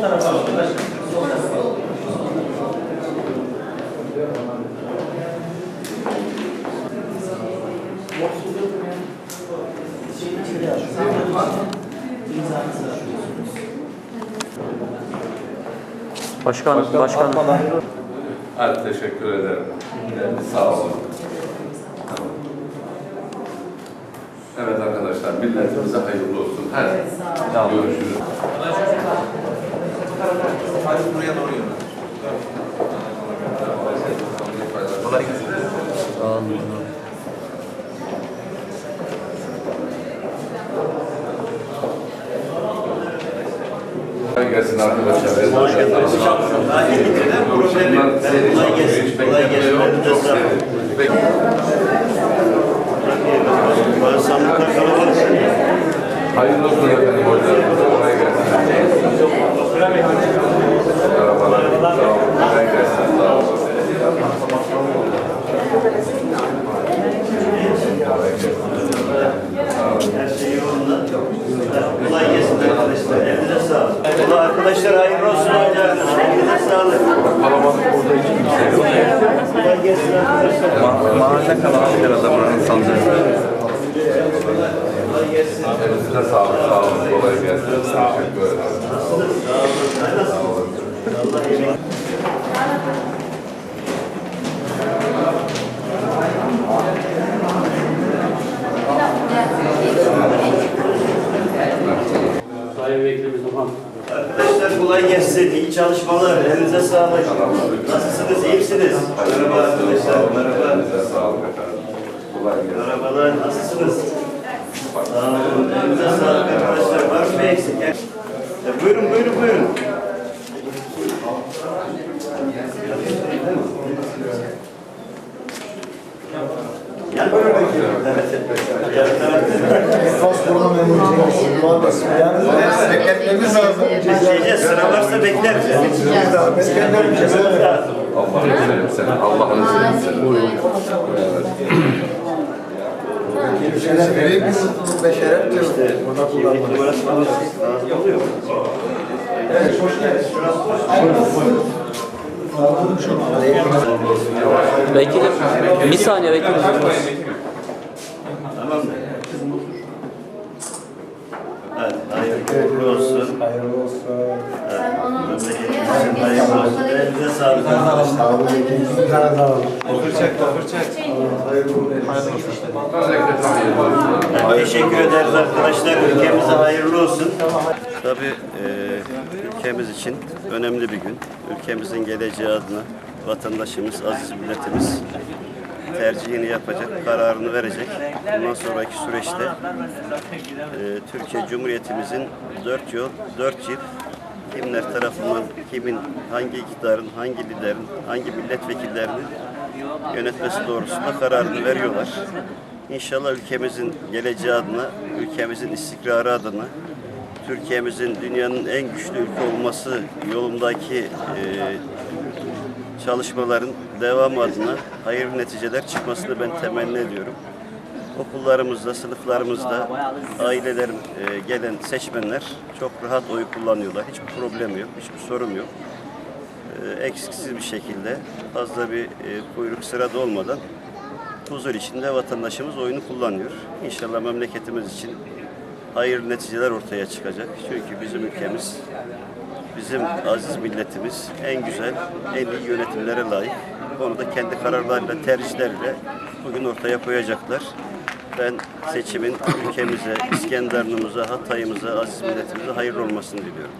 Sol tarafa başkanım. Sol tarafa alın. Başkan, başkan. Hadi teşekkür ederim. Sağ olun. Evet arkadaşlar, milletimize hayırlı olsun. Hadi görüşürüz. Buraya doğru yürü. Kolay gelsin. Kolay gelsin arkadaşlar. Kolay gelsin. Daha iyi geceler. Bunlar seri Kolay gelsin. Hiç Kolay bekleme gelsin. yok. Çok Sağ olun. seri. Hayırlı olsun efendim hocam. Kolay gelsin. Merhabalar. Sağ olun. Kolay gelsin. Sağ olun. Her şey yolunda. Kolay gelsin arkadaşlar. Elinize sağlık. Allah arkadaşlar hayırlı olsun. Elinize sağlık. Kalabalık burada hiç kimse yok. Kolay gelsin arkadaşlar. Mahalle kalabalık herhalde buranın sandığı. Kolay gelsin. Elinize sağlık. Sağ olun. Kolay gelsin. Teşekkür ederim. Sağ olun. Allah yemin. Arkadaşlar kolay gelsin. İyi çalışmalar. Elinize sağlık. Nasılsınız? İyi misiniz? Merhaba arkadaşlar. Merhaba. Elinize sağlık efendim. Kolay gelsin. Merhabalar. Nasılsınız? Sağ olun. Elinize sağlık arkadaşlar. Var mı eksik? E, buyurun buyurun buyurun. Gel. Evet. Evet. Mısın? Yani bekletmemiz lazım. Bekleyeceğiz. Sıra varsa bekleriz. Lazım. Allah'ını seversen sen. Allah'ını seversen sen. Bir şeref vereyim, bir mutluluk ve şeref diyor. Burada Kimlik kullanmak. Evet, hoş geldiniz. Vekilim, bir saniye vekilim. Tamam hayırlı olsun. Hayırlı olsun. Memleketimizin hayırlı olsun. Elinize sağlık arkadaşlar. Sağ olun. İkinci tane daha var. Teşekkür ederiz arkadaşlar. Ülkemize hayırlı olsun. Tabii e, ülkemiz için önemli bir gün. Ülkemizin geleceği adına vatandaşımız, aziz milletimiz tercihini yapacak, kararını verecek. Bundan sonraki süreçte e, Türkiye Cumhuriyetimizin dört yıl, dört yıl kimler tarafından, kimin, hangi iktidarın, hangi liderin, hangi milletvekillerinin yönetmesi doğrusunda kararını veriyorlar. İnşallah ülkemizin geleceği adına, ülkemizin istikrarı adına, Türkiye'mizin dünyanın en güçlü ülke olması yolundaki e, çalışmaların devamı adına hayırlı neticeler çıkmasını ben temenni ediyorum. Okullarımızda, sınıflarımızda ailelerin e, gelen seçmenler çok rahat oy kullanıyorlar. Hiçbir problem yok, hiçbir sorun yok. E, eksiksiz bir şekilde fazla bir e, kuyruk sırada olmadan huzur içinde vatandaşımız oyunu kullanıyor. İnşallah memleketimiz için hayırlı neticeler ortaya çıkacak. Çünkü bizim ülkemiz, bizim aziz milletimiz en güzel, en iyi yönetimlere layık. Bu konuda kendi kararlarıyla, tercihleriyle bugün ortaya koyacaklar. Ben seçimin ülkemize, İskenderun'umuza, Hatay'ımıza, aziz milletimize hayırlı olmasını diliyorum.